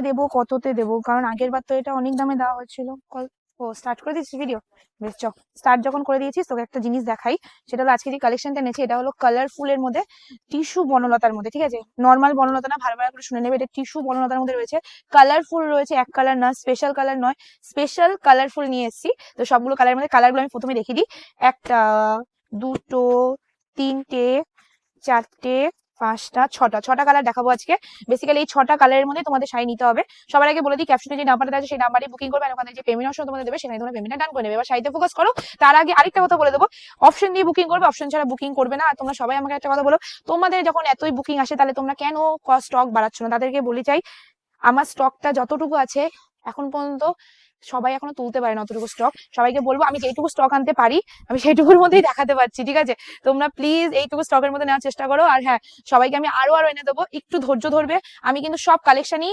দেবো, কততে দেবো? কারণ আগের বার তো এটা অনেক দামে দেওয়া হয়েছিল। কল- ও স্টার্ট করে দিচ্ছিস ভিডিও বেশ চ স্টার্ট যখন করে দিয়েছিস, তোকে একটা জিনিস দেখাই। সেটা হলো আজকে যে কালেকশনটা এনেছি, এটা হলো কালারফুল এর মধ্যে টিস্যু বনলতার মধ্যে, ঠিক আছে? নর্মাল বনলতা না, ভালো ভালো করে শুনে নেবে। এটা টিস্যু বনলতার মধ্যে রয়েছে। কালারফুল রয়েছে, এক কালার না স্পেশাল কালার নয়। স্পেশাল কালারফুল নিয়ে এসেছি। তো সবগুলো কালারের মধ্যে কালারগুলো আমি প্রথমে দেখিয়ে দিই। একটা, দুটো, তিনটে, চারটে পাঁচটা, ছটা ছটা কালার দেখাবো আজকে। বেসিক্যালি এই ছটা কালারের মধ্যে তোমাদের শাড়ি নিতে হবে। সবার আগে বলে দিই ক্যাপশনে যে নাম্বারটা আছে, সেই নাম্বারে বুকিং করবে ওখানে যে পেমেন্ট অপশন তোমাদের দেবে, সেখানে তোমরা পেমেন্টটা ডান করে নেবে। এবার শাড়িতে ফোকাস করো। তার আগে আরেকটা কথা বলে দেবো। অপশন দিয়ে বুকিং করবে অপশন ছাড়া বুকিং করবে না। আর তোমরা সবাই আমাকে একটা কথা বলো, তোমাদের যখন এতই বুকিং আসে, তাহলে তোমরা কেন স্টক বাড়াচ্ছ না? তাদেরকে বলে চাই, আমার স্টকটা যতটুকু আছে, এখন পর্যন্ত সবাই এখনও তুলতে পারে না অতটুকু স্টক সবাইকে বলব, আমি যেটুকু স্টক আনতে পারি, আমি সেইটুকুর মধ্যেই দেখাতে পারছি, ঠিক আছে? তোমরা প্লিজ এইটুকু স্টকের মধ্যে নেওয়ার চেষ্টা করো। আর হ্যাঁ সবাইকে আমি আরও আরও এনে দেবো। একটু ধৈর্য ধরবে। আমি কিন্তু সব কালেকশনই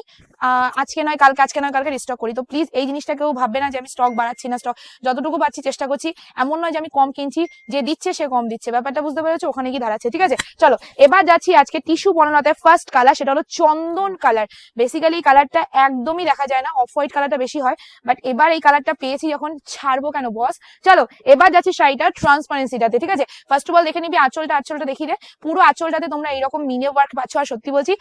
আজকে নয়, কালকে, আজকে নয়, কালকে রিস্টক করি। তো প্লিজ এই জিনিসটা কেউ ভাববে না যে আমি স্টক বাড়াচ্ছি না স্টক যতটুকু পাচ্ছি চেষ্টা করছি, এমন নয় যে আমি কম কিনছি, যে দিচ্ছে সে কম দিচ্ছে। ব্যাপারটা বুঝতে পেরেছ? ওখানে কি দাঁড়াচ্ছে, ঠিক আছে? চলো, এবার যাচ্ছি আজকে টিস্যু বর্ণনাতে ফার্স্ট কালার সেটা হলো চন্দন কালার বেসিক্যালি এই কালারটা একদমই দেখা যায় না অফ হোয়াইট কালারটা বেশি হয়। বাট এবার এই কালারটা পেয়েছি যখন, ছাড়বো কেন বস চলো, এবার যাচ্ছি শাড়িটা ট্রান্সপারেন্সিটাতে ঠিক আছে? ফার্স্ট অফ অল দেখে নিবি, আঁচলটা আঁচলটা দেখিয়ে দে পুরো আঁচলটাতে তোমরা এইরকম মিনে ওয়ার্ক পাচ্ছ। আর সত্যি বলছি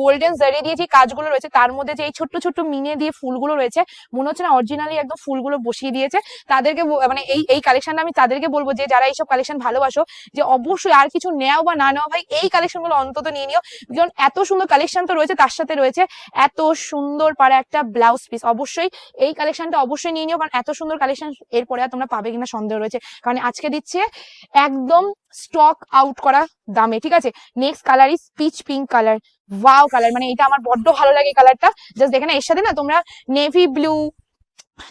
গোল্ডেন জারি দিয়ে যে কাজগুলো রয়েছে, তার মধ্যে যে এই ছোট্ট ছোট্ট মিনে দিয়ে ফুলগুলো রয়েছে, মনে হচ্ছে না অরিজিনালি একদম ফুলগুলো বসিয়ে দিয়েছে। তাদেরকে মানে এই এই কালেকশনটা আমি তাদেরকে বলব যে যারা এইসব কালেকশন ভালোবাসো, যে অবশ্যই আর কিছু নেও বা না নেওয়া, ভাই, এই কালেকশনগুলো অন্তত নিয়ে নিও। কারণ এত সুন্দর কালেকশন তো রয়েছে, তার সাথে রয়েছে এত সুন্দর পারে একটা ব্লাউজ পিস অবশ্যই এই কালেকশনটা অবশ্যই নিয়ে নিও, কারণ এত সুন্দর কালেকশন এরপরে আর তোমরা পাবে কিনা সন্দেহ রয়েছে। কারণ আজকে দিচ্ছে একদম স্টক আউট করা দামে, ঠিক আছে? Next colour is peach pink colour wow colour মানে এটা আমার বড্ড ভালো লাগে কালারটা জাস্ট দেখে না এর সাথে না তোমরা নেভি ব্লু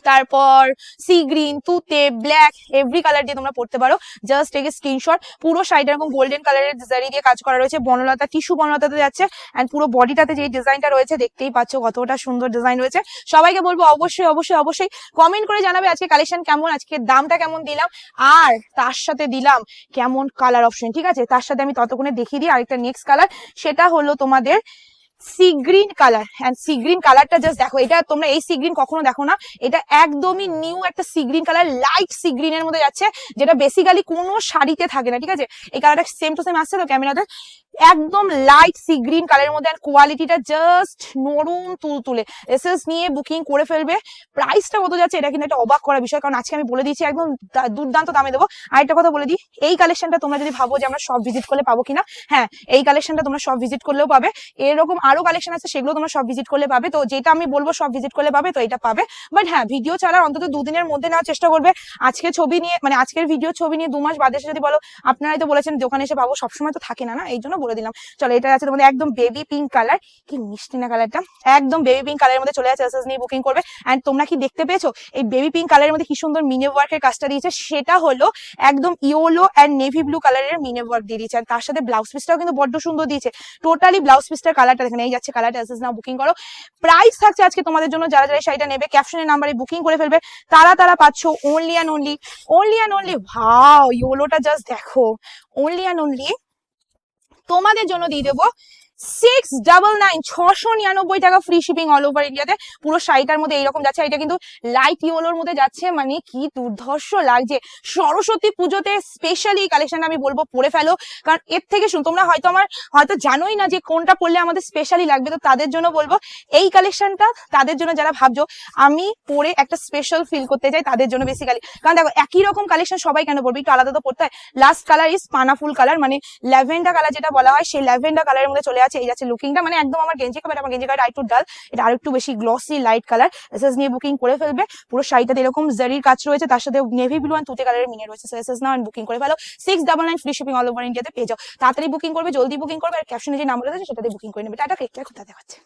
তারপর সি গ্রিন তুতে ব্ল্যাক এভরি কালার দিয়ে তোমরা পড়তে পারো। জাস্ট টেক স্ক্রিনশট পুরো শাড়িটা এরকম গোল্ডেন কালারের জারি দিয়ে কাজ করা রয়েছে। বনলতা টিস্যু বনলতাতে যাচ্ছে এন্ড পুরো বডিটাতে যে ডিজাইনটা রয়েছে, দেখতেই পাচ্ছ কতটা সুন্দর ডিজাইন রয়েছে। সবাইকে বলব অবশ্যই অবশ্যই অবশ্যই কমেন্ট করে জানাবে আজকে কালেকশন কেমন, আজকে দামটা কেমন দিলাম আর তার সাথে দিলাম কেমন কালার অপশন ঠিক আছে? তার সাথে আমি ততক্ষণে দেখিয়ে দিই আরেকটা নেক্সট কালার সেটা হলো তোমাদের sea green colour and sea green কালারটা জাস্ট দেখো, এটা তোমরা এই সি গ্রিন কখনো দেখো না, এটা একদমই নিউ একটা sea green colour light sea গ্রিনের মধ্যে যাচ্ছে, যেটা বেসিক্যালি কোনো শাড়িতে থাকে না, ঠিক আছে? এই কালারটা সেম টু সেম আসছে তো ক্যামেরাতে একদম লাইট সি গ্রিন কালারের মধ্যে আর কোয়ালিটিটা জাস্ট নরম তুলতুলে এসএস নিয়ে বুকিং করে ফেলবে প্রাইসটা কত যাচ্ছে, এটা কিন্তু একটা অবাক করা বিষয়, কারণ আজকে আমি বলে দিয়েছি, একদম দুর্দান্ত দামে দেবো। আরেকটা কথা বলে দিই, এই কালেকশনটা তোমরা যদি ভাবো যে আমরা সব ভিজিট করলে পাবো কিনা হ্যাঁ এই কালেকশনটা তোমরা সব ভিজিট করলেও পাবে, এরকম আরও কালেকশন আছে, সেগুলো তোমরা সব ভিজিট করলে পাবে। তো যেটা আমি বলব, সব ভিজিট করলে পাবে, তো এটা পাবে। বাট হ্যাঁ ভিডিও ছাড়ার অন্তত দুদিনের মধ্যে নেওয়ার চেষ্টা করবে। আজকে ছবি নিয়ে মানে আজকের ভিডিও ছবি নিয়ে দু মাস বাদে যদি বলো, আপনারাই তো বলেছেন দোকানে এসে পাবো সবসময় তো থাকে না না? এই জন্য বলে দিলাম। চলো, এটা আছে তোমাদের একদম বেবি পিঙ্ক কালার কি মিষ্টি না কালারটা একদম বেবি পিঙ্ক কালারের মধ্যে চলে যাচ্ছে এসএস নিয়ে বুকিং করবে। এন্ড তোমরা কি দেখতে পেয়েছ? এই বেবি পিঙ্ক কালারের মধ্যে কি সুন্দর মিনে ওয়ার্কের কাজটা দিয়েছে। সেটা হলো একদম ইয়েলো এন্ড নেভি ব্লু কালারের মিনে ওয়ার্ক দিয়ে দিয়েছে। আর তার সাথে ব্লাউজ পিসটাও কিন্তু বড্ড সুন্দর দিয়েছে। টোটালি ব্লাউজ পিসটার কালারটা দেখেন এই যাচ্ছে কালারটা ড্রেসেস নাও বুকিং করো। প্রাইস থাকছে আজকে তোমাদের জন্য, যারা যারা শাড়িটা নেবে ক্যাপশনের নাম্বারে বুকিং করে ফেলবে, তারা তারা পাচ্ছ only and only only and only ভাও ইয়োলোটা জাস্ট দেখো। অনলি অ্যান্ড অনলি তোমাদের জন্য দিয়ে দেবো সিক্স ডাবল নাইন ছশো নিরানব্বই টাকা ফ্রি শিপিং অল ওভার ইন্ডিয়াতে পুরো শাড়িটার মধ্যে এইরকম যাচ্ছে, এটা কিন্তু লাইট ইয়েলোর মধ্যে যাচ্ছে। মানে কি দুর্ধর্ষ লাগছে। সরস্বতী পুজোতে স্পেশালি কালেকশনটা আমি বলব, পরে ফেলো। কারণ এর থেকে শুন, তোমরা হয়তো আমার, হয়তো জানোই না যে কোনটা পরলে আমাদের স্পেশালি লাগবে। তো তাদের জন্য বলব, এই কালেকশনটা তাদের জন্য যারা ভাবছ, আমি পরে একটা স্পেশাল ফিল করতে চাই তাদের জন্য বেসিক্যালি কারণ দেখো, একই রকম কালেকশন সবাই কেন পড়বে একটু আলাদা তো পড়তে হয়। লাস্ট কালার ইজ পানা ফুল কালার মানে ল্যাভেন্ডার কালার যেটা বলা হয়, সেই ল্যাভেন্ডার কালারের মধ্যে চলে আছে এই যাচ্ছে লুকিংটা মানে একদম আমার গেঞ্জি কাপড় আমার গেঞ্জি কাপড় আরেকটু ডাল এটা আর একটু বেশি গ্লসি লাইট কালার এসএস নিয়ে বুকিং করে ফেলবে পুরো শাড়িটাতে এরকম জারির কাজ রয়েছে তার সাথে নেভি ব্লু অ্যান্ড তুতে কালারের মিনে রয়েছে এসএস নাও বুকিং করে ফেলো six double nine free shipping all over ইন্ডিয়াতে পেয়ে যাও তাড়াতাড়ি বুকিং করবে জলদি বুকিং করবে আর ক্যাপশনে যে নাম্বার আছে সেটাতে বুকিং করে নেবে টাটা কেক কথা দেখাচ্ছে